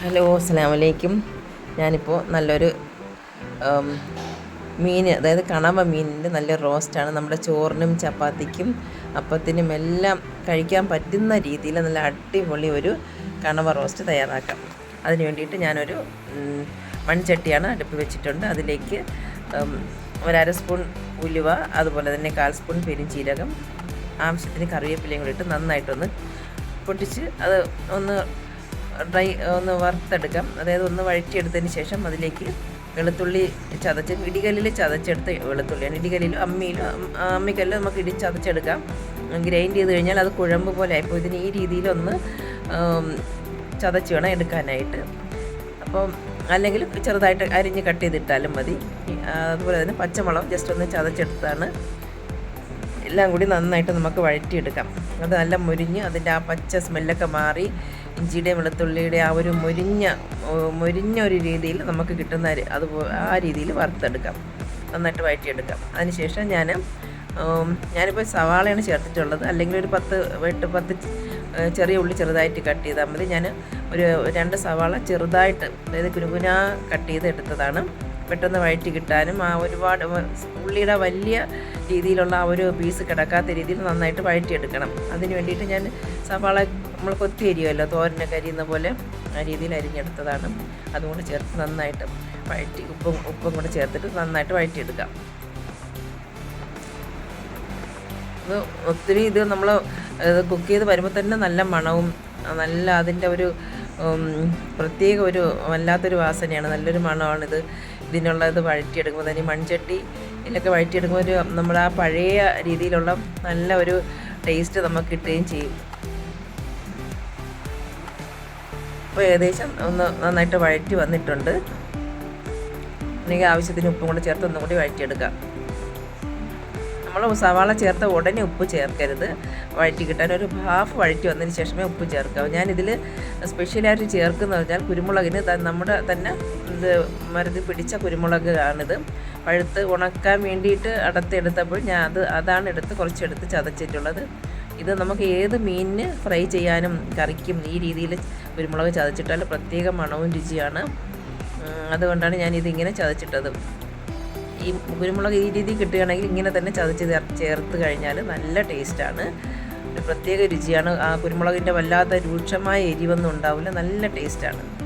Hello അസ്സാം വലൈക്കും ഞാനിപ്പോൾ നല്ലൊരു മീൻ അതായത് കണവ മീനിന്റെ നല്ല റോസ്റ്റാണ്. നമ്മുടെ ചോറിനും ചപ്പാത്തിക്കും അപ്പത്തിനും എല്ലാം കഴിക്കാൻ പറ്റുന്ന രീതിയിൽ നല്ല അടിപൊളി ഒരു കണവ റോസ്റ്റ് തയ്യാറാക്കാം. അതിന് വേണ്ടിയിട്ട് ഞാനൊരു മൺചട്ടിയാണ് അടുപ്പ് വെച്ചിട്ടുണ്ട്. അതിലേക്ക് ഒരര സ്പൂൺ ഉലുവ അതുപോലെ തന്നെ കാൽ സ്പൂൺ പെരുംജീരകം ആവശ്യത്തിന് കറിവേപ്പിലയും കൂടി ഇട്ട് നന്നായിട്ടൊന്ന് പൊട്ടിച്ച് അത് ഒന്ന് ഡ്രൈ ഒന്ന് വറുത്തെടുക്കാം. അതായത് ഒന്ന് വഴറ്റിയെടുത്തതിന് ശേഷം അതിലേക്ക് വെളുത്തുള്ളി ചതച്ച് ഇടികല്ലിൽ ചതച്ചെടുത്ത് വെളുത്തുള്ളിയാണ്. ഇടികല്ലിലും അമ്മിയിലും അമ്മിക്കല്ലും നമുക്ക് ഇടി ചതച്ചെടുക്കാം. ഗ്രൈൻഡ് ചെയ്ത് കഴിഞ്ഞാൽ അത് കുഴമ്പ് പോലെ ആയിപ്പോൾ ഇതിന് ഈ രീതിയിലൊന്ന് ചതച്ച് വേണം എടുക്കാനായിട്ട്. അപ്പം അല്ലെങ്കിൽ ചെറുതായിട്ട് അരിഞ്ഞ് കട്ട് ചെയ്തിട്ടാലും മതി. അതുപോലെ തന്നെ പച്ചമുളക് ജസ്റ്റ് ഒന്ന് ചതച്ചെടുത്താണ് എല്ലാം കൂടി നന്നായിട്ട് നമുക്ക് വഴറ്റിയെടുക്കാം. അത് നല്ല മുരിഞ്ഞ് അതിന്റെ ആ പച്ച സ്മെല്ലൊക്കെ മാറി ഇഞ്ചിയുടെ വെളുത്തുള്ളിയുടെ ആ ഒരു മുരിഞ്ഞ മുരിഞ്ഞ ഒരു രീതിയിൽ നമുക്ക് കിട്ടുന്ന അത് ആ രീതിയിൽ വറുത്തെടുക്കാം. നന്നായിട്ട് വഴറ്റിയെടുക്കാം. അതിനുശേഷം ഞാൻ ഞാനിപ്പോൾ സവാളയാണ് ചേർത്തിട്ടുള്ളത്. അല്ലെങ്കിൽ ഒരു പത്ത് വെട്ട് പത്ത് ചെറിയ ഉള്ളി ചെറുതായിട്ട് കട്ട് ചെയ്താൽ മതി. ഞാൻ ഒരു രണ്ട് സവാള ചെറുതായിട്ട് അതായത് കുനുകുന കട്ട് ചെയ്ത് എടുത്തതാണ്. പെട്ടെന്ന് വഴറ്റി കിട്ടാനും ആ ഒരുപാട് ഉള്ളിയുടെ വലിയ രീതിയിലുള്ള ആ ഒരു പീസ് കിടക്കാത്ത രീതിയിൽ നന്നായിട്ട് വഴറ്റിയെടുക്കണം. അതിന് വേണ്ടിയിട്ട് ഞാൻ സവാള നമ്മൾ കൊത്തി അരിയുമല്ലോ തോരനൊക്കെ അരിയുന്ന പോലെ ആ രീതിയിൽ അരിഞ്ഞെടുത്തതാണ്. അതുകൊണ്ട് ചേർത്ത് നന്നായിട്ട് വഴറ്റി ഉപ്പും ഉപ്പും കൂടെ ചേർത്തിട്ട് നന്നായിട്ട് വഴറ്റിയെടുക്കാം. ഇത് ഒത്തിരി ഇത് നമ്മൾ കുക്ക് ചെയ്ത് വരുമ്പോൾ തന്നെ നല്ല മണവും നല്ല അതിന്റെ ഒരു പ്രത്യേക ഒരു വല്ലാത്തൊരു വാസനയാണ്. നല്ലൊരു മണമാണ് മണമാണിത് ഇതിനുള്ളത് വഴറ്റിയെടുക്കുമ്പോൾ തന്നെ മൺചട്ടി ഇതിലൊക്കെ വഴറ്റിയെടുക്കുമ്പോൾ ഒരു നമ്മൾ ആ പഴയ രീതിയിലുള്ള നല്ല ഒരു ടേസ്റ്റ് നമുക്ക് കിട്ടുകയും ചെയ്യും. അപ്പോൾ ഏകദേശം ഒന്ന് നന്നായിട്ട് വഴറ്റി വന്നിട്ടുണ്ട്. എനിക്ക് ആവശ്യത്തിന് ഉപ്പും കൂടെ ചേർത്ത് ഒന്നും കൂടി വഴറ്റിയെടുക്കാം. നമ്മൾ സവാള ചേർത്ത ഉടനെ ഉപ്പ് ചേർക്കരുത്. വഴറ്റി കിട്ടാൻ ഒരു ഹാഫ് വഴറ്റി വന്നതിന് ശേഷമേ ഉപ്പ് ചേർക്കാവൂ. ഞാനിതിൽ സ്പെഷ്യലായിട്ട് ചേർക്കുന്നത് പറഞ്ഞാൽ കുരുമുളകിന് നമ്മുടെ തന്നെ ഇത് മരുതി പിടിച്ച കുരുമുളക് ആണിത് പഴുത്ത് ഉണക്കാൻ വേണ്ടിയിട്ട് അടത്തെടുത്തപ്പോൾ ഞാൻ അത് അതാണ് എടുത്ത് കുറച്ചെടുത്ത് ചതച്ചിട്ടുള്ളത്. ഇത് നമുക്ക് ഏത് മീനിന് ഫ്രൈ ചെയ്യാനും കറിക്കും ഈ രീതിയിൽ കുരുമുളക് ചതച്ചിട്ടാൽ പ്രത്യേക മണവും രുചിയാണ്. അതുകൊണ്ടാണ് ഞാൻ ഇതിങ്ങനെ ചതച്ചിട്ടത്. ഈ കുരുമുളക് ഈ രീതിയിൽ കിട്ടുകയാണെങ്കിൽ ഇങ്ങനെ തന്നെ ചതച്ച് ചേർ- ചേർത്ത് കഴിഞ്ഞാൽ നല്ല ടേസ്റ്റാണ്. പ്രത്യേക രുചിയാണ്. ആ കുരുമുളകിന്റെ വല്ലാത്ത രൂക്ഷമായ എരിവൊന്നും ഉണ്ടാവില്ല. നല്ല ടേസ്റ്റാണ്.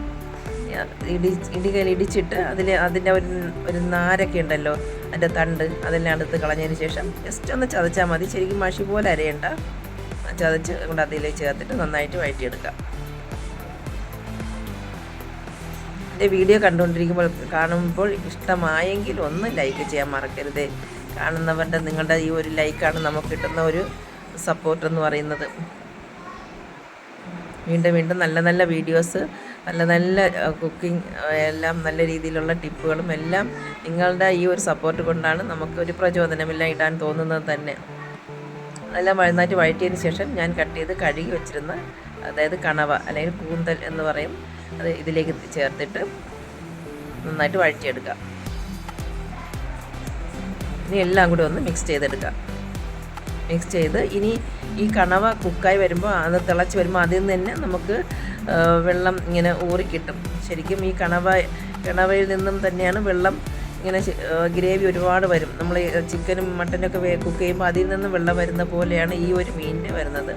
ഇടി ഇടികയിൽ ഇടിച്ചിട്ട് അതിൽ അതിന്റെ ഒരു ഒരു നാരൊക്കെ ഉണ്ടല്ലോ അതിന്റെ തണ്ട് അതെല്ലാം എടുത്ത് കളഞ്ഞതിന് ശേഷം ജസ്റ്റ് ഒന്ന് ചതച്ചാൽ മതി. ശരിക്കും മഷി പോലെ അരയണ്ട. ചതച്ച് കൊണ്ട് അതിലേക്ക് ചേർത്തിട്ട് നന്നായിട്ട് വഴറ്റിയെടുക്കാം എന്റെ വീഡിയോ കണ്ടുകൊണ്ടിരിക്കുമ്പോൾ കാണുമ്പോൾ ഇഷ്ടമായെങ്കിൽ ഒന്ന് ലൈക്ക് ചെയ്യാൻ മറക്കരുത്. കാണുന്നവരുടെ നിങ്ങളുടെ ഈ ഒരു ലൈക്കാണ് നമുക്ക് കിട്ടുന്ന ഒരു സപ്പോർട്ട് എന്ന് പറയുന്നത്. വീണ്ടും വീണ്ടും നല്ല നല്ല വീഡിയോസ് നല്ല നല്ല കുക്കിംഗ് എല്ലാം നല്ല രീതിയിലുള്ള ടിപ്പുകളും എല്ലാം നിങ്ങളുടെ ഈ ഒരു സപ്പോർട്ട് കൊണ്ടാണ് നമുക്കൊരു പ്രചോദനമെല്ലാം ഇടാൻ തോന്നുന്നത് തന്നെ. എല്ലാം നന്നായിട്ട് വഴറ്റിയതിന് ശേഷം ഞാൻ കട്ട് ചെയ്ത് കഴുകി വെച്ചിരുന്ന അതായത് കണവ അല്ലെങ്കിൽ കൂന്തൽ എന്ന് പറയും അത് ഇതിലേക്ക് ചേർത്തിട്ട് നന്നായിട്ട് വഴറ്റിയെടുക്കാം. ഇനി എല്ലാം കൂടി ഒന്ന് മിക്സ് ചെയ്തെടുക്കാം. മിക്സ് ചെയ്ത് ഇനി ഈ കണവ കുക്കായി വരുമ്പോൾ അത് തിളച്ച് വരുമ്പോൾ അതിൽ നിന്ന് തന്നെ നമുക്ക് വെള്ളം ഇങ്ങനെ ഊറിക്കിട്ടും ശരിക്കും ഈ കണവ കണവയിൽ നിന്നും തന്നെയാണ് വെള്ളം ഇങ്ങനെ ഗ്രേവി ഒരുപാട് വരും. നമ്മൾ ചിക്കനും മട്ടനൊക്കെ കുക്ക് ചെയ്യുമ്പോൾ അതിൽ നിന്ന് വെള്ളം വരുന്ന പോലെയാണ് ഈ ഒരു മീനിന് വരുന്നത്.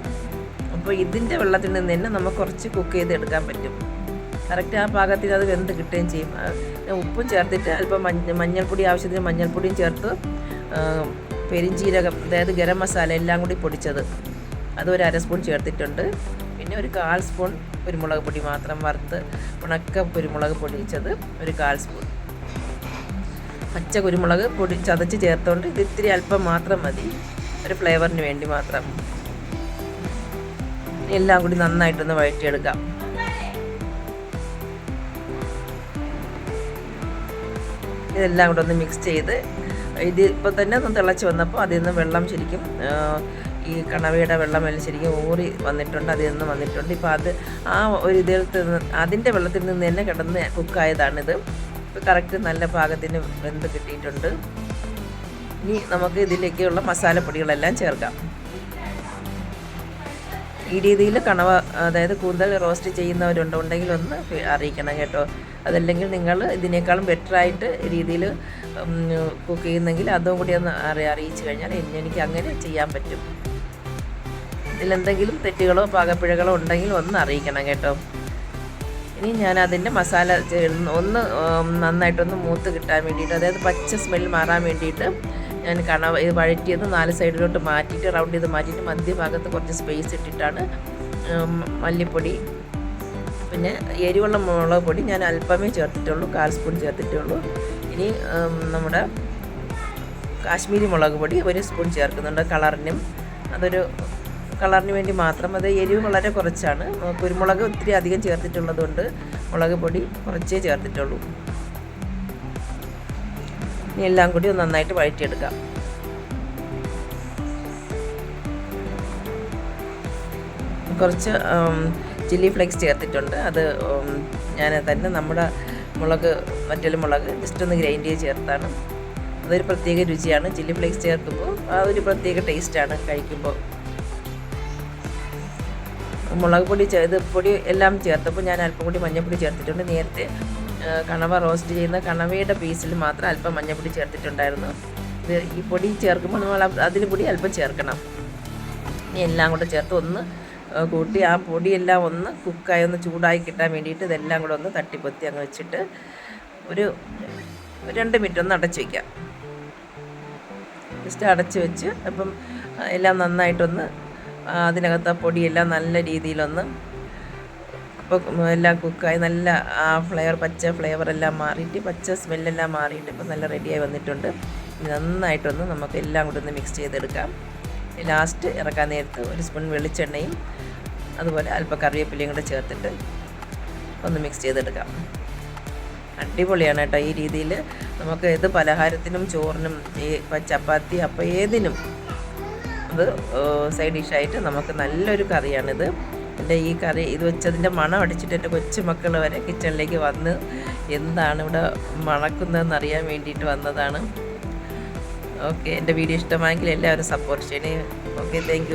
അപ്പോൾ ഇതിന്റെ വെള്ളത്തിൽ നിന്ന് തന്നെ നമുക്ക് കുറച്ച് കുക്ക് ചെയ്ത് എടുക്കാൻ പറ്റും. കറക്റ്റ് ആ പാകത്തിൽ അത് വെന്ത് കിട്ടുകയും ചെയ്യും. ഉപ്പും ചേർത്തിട്ട് അല്പം മഞ്ഞ മഞ്ഞൾപ്പൊടി ആവശ്യത്തിന് മഞ്ഞൾപ്പൊടിയും ചേർത്ത് പെരിഞ്ചീരകം അതായത് ഗരം മസാല എല്ലാം കൂടി പൊടിച്ചത്. അതൊരു അര സ്പൂൺ ചേർത്തിട്ടുണ്ട്. പിന്നെ ഒരു കാൽ സ്പൂൺ കുരുമുളക് പൊടി മാത്രം വറുത്ത് ഉണക്ക കുരുമുളക് പൊടിച്ചത് ഒരു കാൽ സ്പൂൺ. പച്ച കുരുമുളക് പൊടി ചതച്ച് ചേർത്തുകൊണ്ട് ഇത് ഇത്തിരി അല്പം മാത്രം മതി. ഒരു ഫ്ലേവറിന് വേണ്ടി മാത്രം. എല്ലാം കൂടി നന്നായിട്ടൊന്ന് വഴറ്റിയെടുക്കാം. ഇതെല്ലാം കൂടെ ഒന്ന് മിക്സ് ചെയ്ത് ഇത് ഇപ്പോൾ തന്നെ ഒന്ന് തിളച്ച് വന്നപ്പോൾ അതിൽ നിന്ന് വെള്ളം ശരിക്കും ഈ കണവയുടെ വെള്ളം എല്ലാം ശരിക്കും ഊറി വന്നിട്ടുണ്ട് അതിൽ നിന്ന് വന്നിട്ടുണ്ട്. ഇപ്പോൾ അത് ആ ഒരു ഇതിൽ നിന്ന് അതിന്റെ വെള്ളത്തിൽ നിന്ന് തന്നെ കിടന്ന് കുക്കായതാണിത്. ഇപ്പോൾ കറക്റ്റ് നല്ല പാകത്തിന് വെന്ത് കിട്ടിയിട്ടുണ്ട്. ഇനി നമുക്ക് ഇതിലേക്കുള്ള മസാലപ്പൊടികളെല്ലാം ചേർക്കാം. ഈ രീതിയിൽ കണവ അതായത് കൂടുതൽ റോസ്റ്റ് ചെയ്യുന്നവരുണ്ടെങ്കിൽ ഒന്ന് അറിയിക്കണം കേട്ടോ. അതല്ലെങ്കിൽ നിങ്ങൾ ഇതിനേക്കാളും ബെറ്ററായിട്ട് രീതിയിൽ കുക്ക് ചെയ്യുന്നെങ്കിൽ അതും കൂടി ഒന്ന് അറി അറിയിച്ചു കഴിഞ്ഞാൽ എനിക്ക് അങ്ങനെ ചെയ്യാൻ പറ്റും. ഇതിലെന്തെങ്കിലും തെറ്റുകളോ പാകപ്പിഴകളോ ഉണ്ടെങ്കിൽ ഒന്ന് അറിയിക്കണം കേട്ടോ. ഇനി ഞാൻ അതിന്റെ മസാല ഒന്ന് നന്നായിട്ടൊന്ന് മൂത്ത് കിട്ടാൻ വേണ്ടിയിട്ട് അതായത് പച്ച സ്മെൽ മാറാൻ വേണ്ടിയിട്ട് ഞാൻ കണവ ഇത് വഴറ്റിയത് നാല് സൈഡിലോട്ട് മാറ്റിയിട്ട് റൗണ്ട് ചെയ്ത് മാറ്റിയിട്ട് മധ്യഭാഗത്ത് കുറച്ച് സ്പേസ് ഇട്ടിട്ടാണ് മല്ലിപ്പൊടി പിന്നെ എരിവുള്ള മുളക് പൊടി ഞാൻ അല്പമേ ചേർത്തിട്ടുള്ളൂ കാൽ സ്പൂൺ ചേർത്തിട്ടുള്ളൂ. ഇനി നമ്മുടെ കാശ്മീരി മുളക് പൊടി ഒരു സ്പൂൺ ചേർക്കുന്നുണ്ട് കളറിനും. അതൊരു കളറിന് വേണ്ടി മാത്രം. അത് എരിവ് വളരെ കുറച്ചാണ്. കുരുമുളക് ഒത്തിരി അധികം ചേർത്തിട്ടുള്ളതുകൊണ്ട് മുളക് പൊടി കുറച്ചേ ചേർത്തിട്ടുള്ളൂ. ഇനി എല്ലാം കൂടി ഒന്ന് നന്നായിട്ട് വഴറ്റിയെടുക്കാം. കുറച്ച് ചില്ലി ഫ്ലേക്സ് ചേർത്തിട്ടുണ്ട്. അത് ഞാൻ തന്നെ നമ്മുടെ മുളക് മറ്റൊരു മുളക് ജസ്റ്റ് ഒന്ന് ഗ്രൈൻഡ് ചെയ്ത് ചേർത്താണ്. അതൊരു പ്രത്യേക രുചിയാണ്. ചില്ലി ഫ്ലേക്സ് ചേർക്കുമ്പോൾ അതൊരു പ്രത്യേക ടേസ്റ്റാണ് കഴിക്കുമ്പോൾ. മുളക് പൊടി ഇത് പൊടി എല്ലാം ചേർത്തപ്പോൾ ഞാൻ അല്പം കൂടി മഞ്ഞൾപ്പൊടി ചേർത്തിട്ടുണ്ട്. നേരത്തെ കണവ റോസ്റ്റ് ചെയ്യുന്ന കണവയുടെ പീസിൽ മാത്രം അല്പം മഞ്ഞപ്പൊടി ചേർത്തിട്ടുണ്ടായിരുന്നു. ഈ പൊടി ചേർക്കുമ്പോൾ നമ്മൾ അതിന് കൂടി അല്പം ചേർക്കണം. ഇനി എല്ലാം കൂടെ ചേർത്ത് ഒന്ന് കൂട്ടി ആ പൊടിയെല്ലാം ഒന്ന് കുക്കായി ഒന്ന് ചൂടായി കിട്ടാൻ വേണ്ടിയിട്ട് ഇതെല്ലാം കൂടെ ഒന്ന് തട്ടിപ്പൊത്തി അങ്ങ് വെച്ചിട്ട് ഒരു രണ്ട് മിനിറ്റ് ഒന്ന് അടച്ചു വയ്ക്കാം ജസ്റ്റ് അടച്ചു വെച്ച് അപ്പം എല്ലാം നന്നായിട്ടൊന്ന് അതിനകത്ത് ആ പൊടിയെല്ലാം നല്ല രീതിയിലൊന്ന് അപ്പോൾ എല്ലാം കുക്കായി. നല്ല ആ ഫ്ലേവർ പച്ച ഫ്ലേവർ എല്ലാം മാറിയിട്ട് പച്ച സ്മെല്ലെല്ലാം മാറിയിട്ട് ഇപ്പം നല്ല റെഡിയായി വന്നിട്ടുണ്ട്. നന്നായിട്ടൊന്ന് നമുക്ക് എല്ലാം കൂടി ഒന്ന് മിക്സ് ചെയ്തെടുക്കാം. ലാസ്റ്റ് ഇറക്കാൻ നേരത്ത് ഒരു സ്പൂൺ വെളിച്ചെണ്ണയും അതുപോലെ അല്പം കറിവേപ്പിലയും കൂടെ ചേർത്തിട്ട് ഒന്ന് മിക്സ് ചെയ്തെടുക്കാം. അടിപൊളിയാണ് കേട്ടോ ഈ രീതിയിൽ നമുക്ക് ഏത് പലഹാരത്തിനും ചോറിനും ഈ ചപ്പാത്തി അപ്പം ഏതിനും അത് സൈഡ് ഡിഷായിട്ട് നമുക്ക് നല്ലൊരു കറിയാണിത്. എന്റെ ഈ കറി ഇത് വെച്ചതിന്റെ മണം അടിച്ചിട്ട് എന്റെ കൊച്ചുമക്കൾ വരെ കിച്ചണിലേക്ക് വന്ന് എന്താണ് ഇവിടെ മണക്കുന്നതെന്ന് അറിയാൻ വേണ്ടിയിട്ട് വന്നതാണ്. ഓക്കെ എന്റെ വീഡിയോ ഇഷ്ടമായെങ്കിൽ എല്ലാവരും സപ്പോർട്ട് ചെയ്യണേ. Okay thank